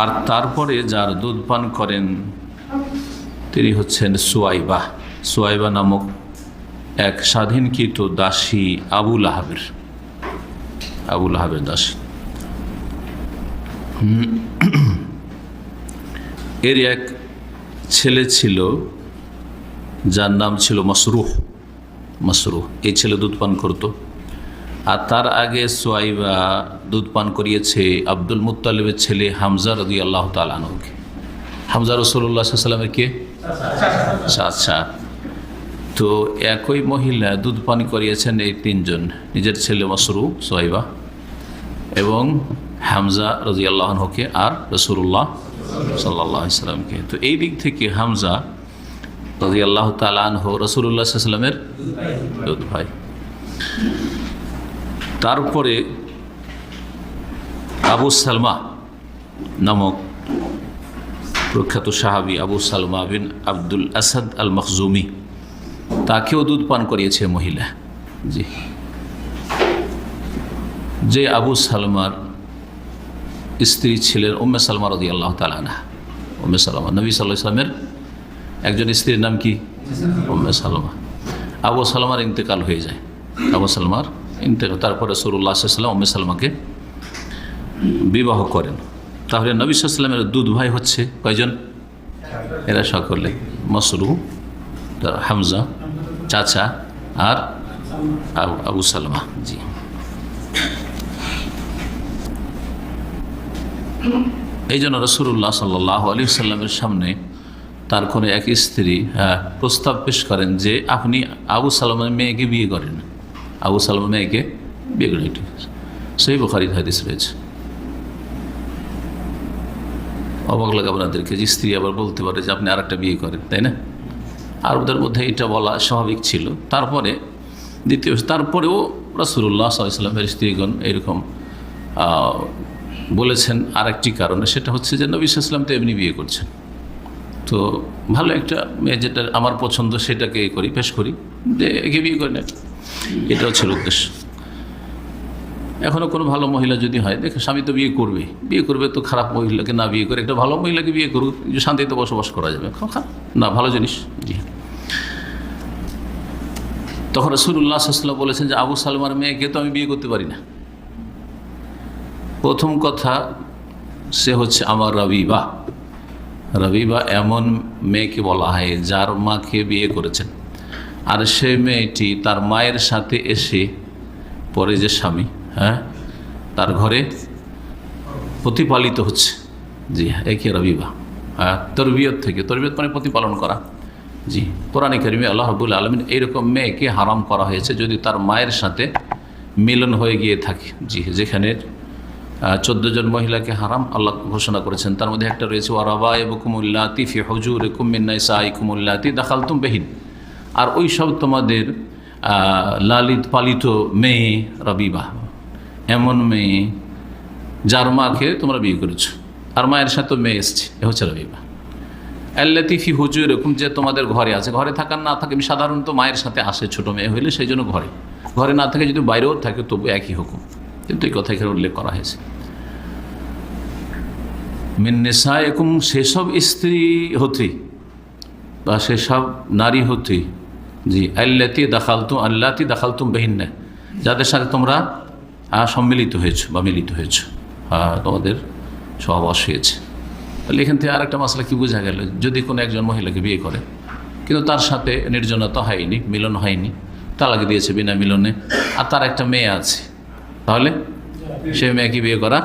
আর তারপরে যার দুধ পান করেন, তিনি হচ্ছেন সোয়াইবা। সোয়াইবা নামক এক স্বাধীনকৃত দাসী আবুল আহাবের আবুল আহাবের দাসী। এর এক ছেলে ছিল, যার নাম ছিল মসরুহ। মসরুহ, এই ছেলে দুধ পান করতো। আর তার আগে সোয়াইবা দুধ পান করিয়েছে আব্দুল মুতালিবের ছেলে হামজা রদি আল্লাহ তালকে হামজা রসুল্লাহ সাল্লামের কে? আচ্ছা তো একই মহিলা দুধ পান করিয়েছেন এই তিনজন, নিজের ছেলে মসরু সোয়াইবা, এবং হামজা রাজি আল্লাহকে আর রসুল্লাহ সাল্লাহ ইসলামকে তো এই দিক থেকে হামজা রাজি আল্লাহ তালানহ রসুল্লাহ সাল্লামের দুধ ভাই। তারপরে আবু সালমা নামক প্রখ্যাত সাহাবি আবু সালমা বিন আব্দুল আসাদ আল মখজুমি তাকেও দুধ পান করিয়েছে মহিলা। জি। যে আবু সালমার স্ত্রী ছিলেন উম্মে সালমা রদি আল্লাহ তালানা উম্মে সালমা, নবী সাল্লাহ ইসলামের একজন স্ত্রীর নাম কি? উম্মে সালমা। আবু সালমার ইন্তেকাল হয়ে যায়। আবু সালমার তারপরে সরুল্লাহ সাল্লাম উম্মে সালমাকে বিবাহ করেন। তাহলে নবী সাল্লামের দুধ ভাই হচ্ছে কয়জন? এরা সকলে, মসরু হামজা, চাচা আর আবু সালমা, জি। এই জন্য রসুল্লাহ সাল্লাহ আলী সাল্লামের সামনে তার কোনো এক স্ত্রী প্রস্তাব পেশ করেন যে আপনি আবু সালমের মেয়েকে বিয়ে করেন। আবু সালমের মেয়েকে বিয়ে করেন এটি সেই বুখারি হাদিস রয়েছে। অবাক লাগে আপনাদেরকে, যে স্ত্রী আবার বলতে পারে যে আপনি আরেকটা বিয়ে করেন, তাই না? আর ওদের মধ্যে এটা বলা স্বাভাবিক ছিল। তারপরে, দ্বিতীয়, তারপরেও রাসুল্লাহ সাল্লামের স্ত্রীগণ এরকম বলেছেন আর একটি কারণে, সেটা হচ্ছে যে নবী ইসলাম তো এমনি বিয়ে করছেন। তো ভালো একটা মেয়ে যেটা আমার পছন্দ, সেটাকে করি, পেশ করি, যে একে বিয়ে করে নেন। এটাও ছিল উদ্দেশ্য। এখনও কোনো ভালো মহিলা যদি হয়, দেখে স্বামী তো বিয়ে করবে বিয়ে করবে তো খারাপ মহিলাকে না বিয়ে করে একটা ভালো মহিলাকে বিয়ে করুক শান্তিতে বসবাস করা যাবে। না, ভালো জিনিস। জি। তখন রসুল্লাহ সাল্লাম বলেছেন যে, আবু সালমার মেয়েকে তো আমি বিয়ে করতে পারি না। প্রথম কথা, সে হচ্ছে আমার রবিবা। রবিবা এমন মেয়েকে বলা হয়, যার মাকে বিয়ে করেছেন। আর সে মেয়েটি তার মায়ের সাথে এসে পরে যে স্বামী হ্যাঁ তার ঘরে প্রতিপালিত হচ্ছে। জি হ্যাঁ একে রবিবা। হ্যাঁ তরবিয়ত থেকে, তরবিয়ত মানে প্রতিপালন করা। জি, কোরআন করিমে আল্লাহ রবুল আলমিন এইরকম মেয়েকে হারাম করা হয়েছে যদি তার মায়ের সাথে মিলন হয়ে গিয়ে থাকে। জি, যেখানে চোদ্দ জন মহিলাকে হারাম আল্লাহ ঘোষণা করেছেন। তার মধ্যে একটা রয়েছে ওয়ারাবা এবকুমুল্লাতি ফি হজুর কুমিন্না ইসাই কুমুল্লাতি দাখালতুম বেহিন। আর ওই সব তোমাদের লালিত পালিত মেয়ে রবিবাহ এমন মেয়ে যার মাকে তোমরা বিয়ে করেছ। আর মায়ের সাথে মেয়ে এসছে, এ হচ্ছে রবিবাহ আল্লাতিফি হুজুর এরকম যে তোমাদের ঘরে আছে। ঘরে থাকার না থাকে সাধারণত মায়ের সাথে আসে ছোট মেয়ে হইলে সেই জন্য ঘরে। ঘরে না থাকে যদি বাইরেও থাকে, তবু একই হুকুম। কিন্তু এই কথা এখানে উল্লেখ করা হয়েছে। মিন্নেসা এরকম সেসব স্ত্রী হতে বা সেসব নারী হতে জি, আল্লাতি দাখালতুম আল্লাতি দাখালতুম বেহিন্না। যাদের সাথে তোমরা সম্মিলিত হয়েছো বা মিলিত হয়েছো তোমাদের সহবাস হয়েছে তাহলে এখান থেকে আরেকটা মশলা কি বোঝা গেল? যদি কোনো একজন মহিলাকে বিয়ে করে, কিন্তু তার সাথে নির্জনতা হয়নি, মিলন হয়নি, তালাক দিয়েছে বিনা মিলনে, আর তার একটা মেয়ে আছে, তাহলে সে মেয়েকে বিয়ে করা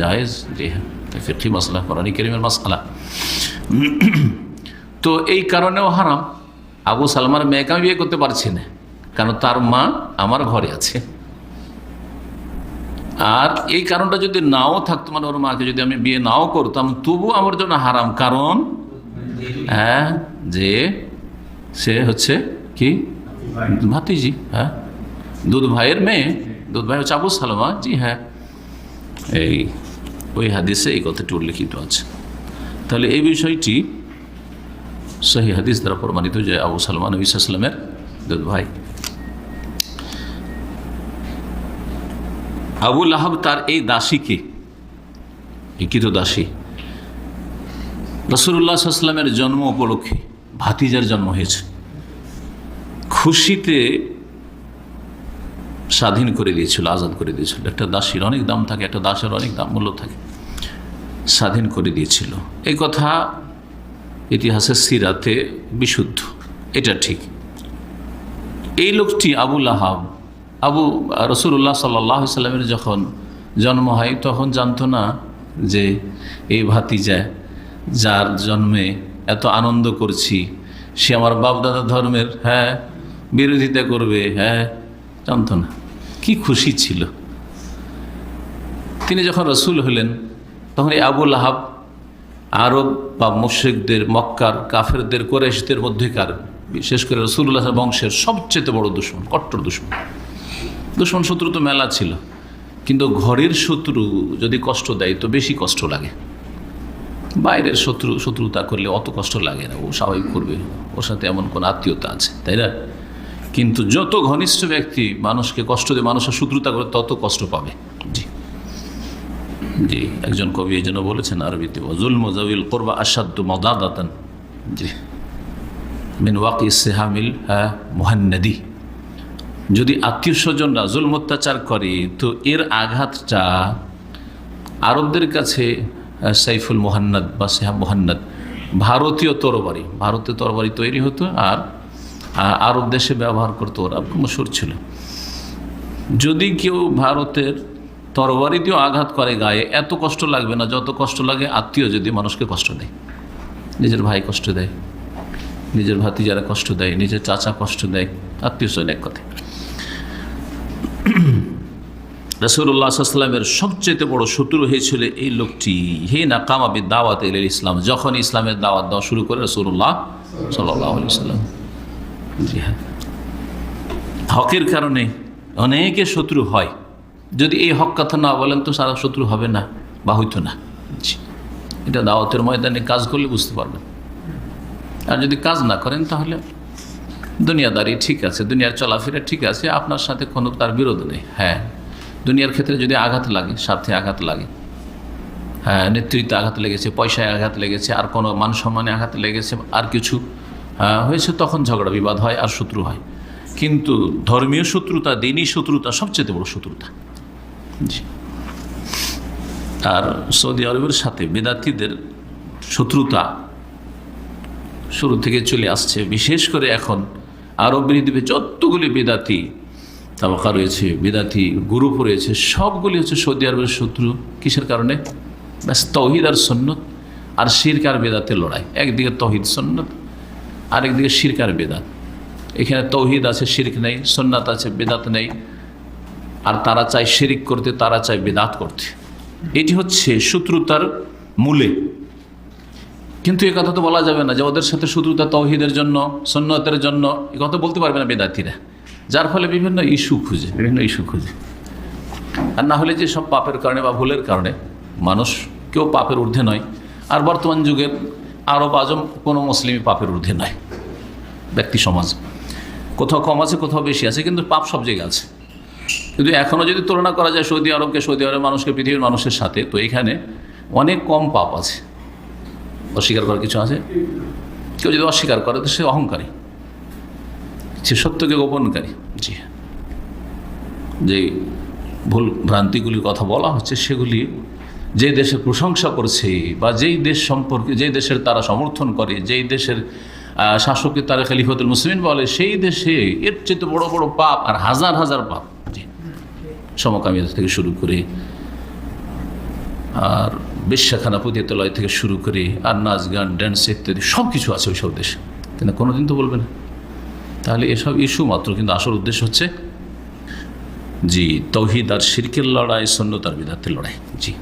জায়েজ? জি হ্যাঁ ফিকি মশলা করানি কেরিমের মশলা তো এই কারণেও হারাম। আবু সালমার মেয়েকে আমি বিয়ে করতে পারছি না কারণ তার মা আমার ঘরে আছে। আর এই কারণটা যদি নাও থাকতো মানে ওর মাকে যদি আমি বিয়ে নাও করতাম, তবু আমার জন্য হারাম। কারণ হ্যাঁ যে সে হচ্ছে কি? ভাতিজি হ্যাঁ। দুধ ভাইয়ের মেয়ে, দুধ ভাই হচ্ছে আবু সালমা। জি হ্যাঁ। এই, ওই হাদিসে এই কথাটি উল্লেখিত আছে। তাহলে এই বিষয়টি সহি হাদিস দ্বারা প্রমাণিত যে আবু সালমান নবী দুধ ভাই। আবুল আহাব তার এই দাসীকে কিত দাসী রসুল্লাহ জন্ম উপলক্ষে ভাতিজার জন্ম হয়েছে। খুশিতে স্বাধীন করে দিয়েছিল, আজাদ করে দিয়েছিল। একটা দাসীর অনেক দাম থাকে, একটা দাসের অনেক দাম, মূল্য থাকে। স্বাধীন করে দিয়েছিল। এই কথা ইতিহাসের সিরাতে বিশুদ্ধ। এটা ঠিক। এই লোকটি আবুল আহাব আবু রসুল্লাহ সাল্লাহ সাল্লামের যখন জন্ম হয়, তখন জানতো না যে এই ভাতিজা যার জন্মে এত আনন্দ করছি, সে আমার বাপদাদা ধর্মের হ্যাঁ বিরোধিতা করবে হ্যাঁ জানতো না। কি খুশি ছিল। তিনি যখন রসুল হলেন, তখন এই আবুল আহাব আরব বা মুশ্রিকদের, মক্কার কাফেরদের কোরেশদের মধ্যেকার, বিশেষ করে রসুল্লাহ বংশের সবচেয়ে বড় দুশ্মন, কট্টর দুশ্মন। দুশ্মন শত্রু তো মেলা ছিল, কিন্তু ঘরের শত্রু যদি কষ্ট দেয় তো বেশি কষ্ট লাগে। বাইরের শত্রু, শত্রুতা করলে অত কষ্ট লাগে না, ও স্বাভাবিক করবে, ওর সাথে এমন কোন আত্মীয়তা আছে, তাই না? কিন্তু যত ঘনিষ্ঠ ব্যক্তি মানুষকে কষ্ট দিয়ে, মানুষের শত্রুতা করে তত কষ্ট পাবে। জি। জি, একজন কবি এই জন্য বলেছেন আরবিতে ওজুল মজাউল করবা আসাদ্দু মদাদাতান। জি। মিন ওয়াকি সেহামিল হ্যাঁ যদি আত্মীয় স্বজনরা জুলম অত্যাচার করে, তো এর আঘাতটা আরবদের কাছে সাইফুল মোহান্নদ বা সেহা মোহান্নদ, ভারতীয় তরবারি। ভারতীয় তরবারি তৈরি হতো আর আরব দেশে ব্যবহার করতো ওরা মশুর ছিল। যদি কেউ ভারতের তরবারি দিয়েও আঘাত করে গায়ে, এত কষ্ট লাগবে না, যত কষ্ট লাগে আত্মীয় যদি মানুষকে কষ্ট দেয়। নিজের ভাই কষ্ট দেয়, নিজের ভাতিজারা কষ্ট দেয়, নিজের চাচা কষ্ট দেয়, আত্মীয় স্বজন এক কথা রসুল্লাহ সাল্লামের সবচেয়ে বড় শত্রু হয়েছিল এই লোকটি। হে না কামাবি দাওয়াত ইসলাম যখন ইসলামের দাওয়াত দেওয়া শুরু করে রসুল্লাহ সাল্লাহ সাল্লাম জি হ্যাঁ। হকের কারণে অনেকে শত্রু হয়। যদি এই হক কথা না বলেন তো সারা শত্রু হবে না বা হইতো না। এটা দাওয়াতের ময়দানে কাজ করলে বুঝতে পারবেন। আর যদি কাজ না করেন তাহলে দুনিয়াদারি ঠিক আছে দুনিয়ার চলাফেরা ঠিক আছে আপনার সাথে কোনো তার বিরোধ নেই। হ্যাঁ দুনিয়ার ক্ষেত্রে যদি আঘাত লাগে স্বার্থে আঘাত লাগে হ্যাঁ নেতৃত্বে আঘাত লেগেছে পয়সায় আঘাত লেগেছে আর কোনো মান সম্মানে আঘাত লেগেছে আর কিছু আহ, হয়েছে তখন ঝগড়া বিবাদ হয় আর শত্রু হয়। কিন্তু ধর্মীয় শত্রুতা দিনই শত্রুতা সবচেয়ে বড় শত্রুতা। আর সৌদি আরবের সাথে বেদাতিদের শত্রুতা শুরু থেকে চলে আসছে। বিশেষ করে এখন আরব দ্বীপে যতগুলি বেদাতি তাবাকা রয়েছে বেদাতি গ্রুপ রয়েছে, সবগুলি হচ্ছে সৌদি আরবের শত্রু। কিসের কারণে? ব্যাস, তহিদ আর সন্ন্যত আর শিরক আর লড়াই। একদিকে তহিদ সন্ন্যত আরেকদিকে শিরক বেদাত। এখানে তৌহিদ আছে, শিরক নেই সন্ন্যাত আছে, বেদাত নেই। আর তারা চায় শিরিক করতে, তারা চায় বেদাত করতে। এটি হচ্ছে শত্রুতার মূলে। কিন্তু এ কথা তো বলা যাবে না যে ওদের সাথে শত্রুতা তৌহিদের জন্য সন্ন্যতের জন্য, এ কথা বলতে পারবে না বেদাতিরা। যার ফলে বিভিন্ন ইস্যু খুঁজে, বিভিন্ন ইস্যু খুঁজে। আর না হলে যে সব পাপের কারণে বা ভুলের কারণে মানুষ কেউ পাপের ঊর্ধ্বে নয়। আর বর্তমান যুগের আরব আজম কোনো মুসলিমই পাপের ঊর্ধ্বে নয়। ব্যক্তি সমাজ। কোথাও কম আছে, কোথাও বেশি আছে, কিন্তু পাপ সব জায়গায় আছে। কিন্তু এখনও যদি তুলনা করা যায় সৌদি আরবকে, সৌদি আরবের মানুষকে, পৃথিবীর মানুষের সাথে, তো এখানে অনেক কম পাপ আছে। অস্বীকার করার কিছু আছে? কেউ যদি অস্বীকার করে, তো সে অহংকারী। সে সত্যকে গোপনকারী। জি। যে ভুল ভ্রান্তিগুলির কথা বলা হচ্ছে, সেগুলি যে দেশের প্রশংসা করছে বা যেই দেশ সম্পর্কে, যেই দেশের তারা সমর্থন করে, যেই দেশের শাসককে তারা খালিফতুল মুসলিম বলে, সেই দেশে এর চেয়ে বড় বড় পাপ আর হাজার হাজার পাপ সমকামিতা থেকে শুরু করে, আর বেশ্যাখানা পতিতালয় থেকে শুরু করে, আর নাচ, গান ড্যান্স ইত্যাদি সব কিছু আছে ওই সব দেশে কিন্তু কোনোদিন তো বলবে না। তাহলে এসব ইস্যু মাত্র, কিন্তু আসল উদ্দেশ্য হচ্ছে, জি, তৌহিদ আর শিরকের লড়াই সন্ন্যতার বিধার্থের লড়াই। জি।